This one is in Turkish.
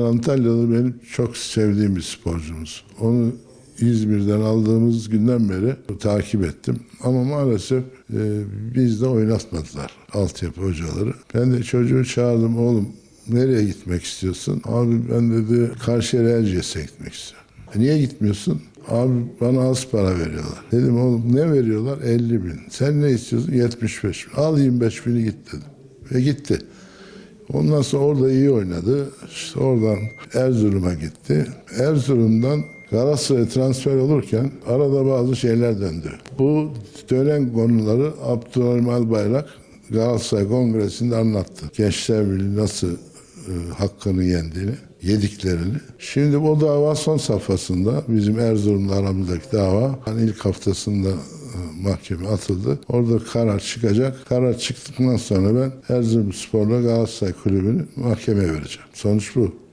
Antalyalı benim çok sevdiğim bir sporcumuz. Onu İzmir'den aldığımız günden beri takip ettim. Ama maalesef e, bizde oynatmadılar altyapı hocaları. Ben de çocuğu çağırdım oğlum nereye gitmek istiyorsun? Abi ben dedi Karşıyaka Erciyes'e gitmek istiyorum. "E, niye gitmiyorsun? Abi bana az para veriyorlar. Dedim oğlum ne veriyorlar? 50 bin. Sen ne istiyorsun? 75 bin. Al 25 bini git dedim. Ve gitti. Ondan sonra orada iyi oynadı. İşte oradan Erzurum'a gitti. Erzurum'dan Galatasaray'a transfer olurken arada bazı şeyler döndü. Bu dönen konuları Abdülhalim Albayrak Galatasaray Kongresi'nde anlattı. Gençler Birliği nasıl e, hakkını yendiğini, yediklerini. Şimdi o dava son safhasında bizim Erzurum'la aramızdaki dava hani ilk haftasında mahkeme atıldı. Orada karar çıkacak. Karar çıktıktan sonra ben Erzurumspor'la Galatasaray Kulübü'nü mahkemeye vereceğim. Sonuç bu.